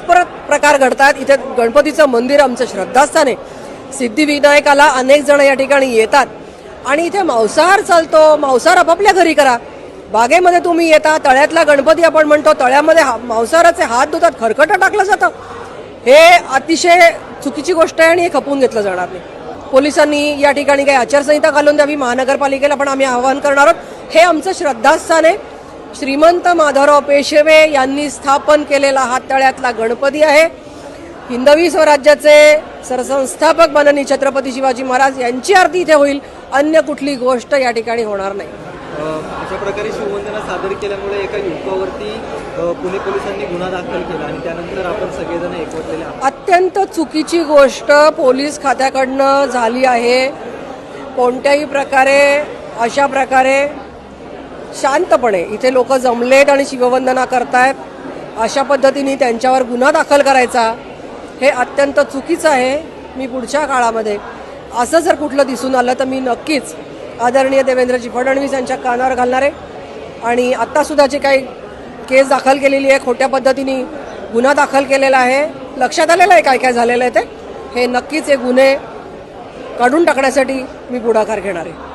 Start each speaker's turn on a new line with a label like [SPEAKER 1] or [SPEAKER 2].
[SPEAKER 1] परत प्रकार घडतात. इथे गणपतीचं मंदिर आमचं श्रद्धास्थान. आहे सिद्धिविनायकाला अनेक जण या ठिकाणी येतात. आणि इथे मांसाहार चालतो. मांसाहार आपापल्या घरी करा. बागेमध्ये तुम्ही येता तळ्यातला गणपती आपण म्हणतो तळ्यामध्ये हा- मांसाहाराचे हात धुतात खरकटं टाकलं जातं. हे अतिशय चुकीची गोष्ट आहे आणि हे खपवून घेतलं जाणार नाही. पोलिसांनी या ठिकाणी काही आचारसंहिता घालून द्यावी महानगरपालिकेला पण आम्ही आवाहन करणार आहोत. हे आमचं श्रद्धास्थान आहे. श्रीमंत माधवराव पेशवे यांनी स्थापन केलेला हा तळ्यातला गणपती आहे. हिंदवी स्वराज्याचे सरसंस्थापक माननीय छत्रपती शिवाजी महाराज यांची आरती इथे होईल. अन्य कुठली गोष्ट या ठिकाणी होणार नाही.
[SPEAKER 2] अशा प्रकारे शिववंदना सादर केल्यामुळे एका युवकावरती पुणे पोलिसांनी गुन्हा दाखल केला आणि त्यानंतर आपण सगळेजण एकवटलेले
[SPEAKER 1] अत्यंत चुकीची गोष्ट पोलीस खात्याकडनं झाली आहे. कोणत्याही प्रकारे अशा प्रकारे शांतपणे इथे लोक जमलेत आणि शिववंदना करतायत अशा पद्धतीने त्यांच्यावर गुन्हा दाखल करायचा हे अत्यंत चुकीचं आहे मी पुढच्या काळामध्ये. असं जर कुठलं दिसून आलं तर मी नक्कीच आदरणीय देवेंद्रजी फडणवीस यांच्या कानावर घालणार आहे. आणि आत्तासुद्धा जे काही केस दाखल केलेली आहे खोट्या पद्धतीने गुन्हा दाखल केलेला आहे लक्षात आलेलं आहे काय काय झालेलं आहे ते? हे नक्कीच हे गुन्हे काढून टाकण्यासाठी मी पुढाकार घेणार आहे.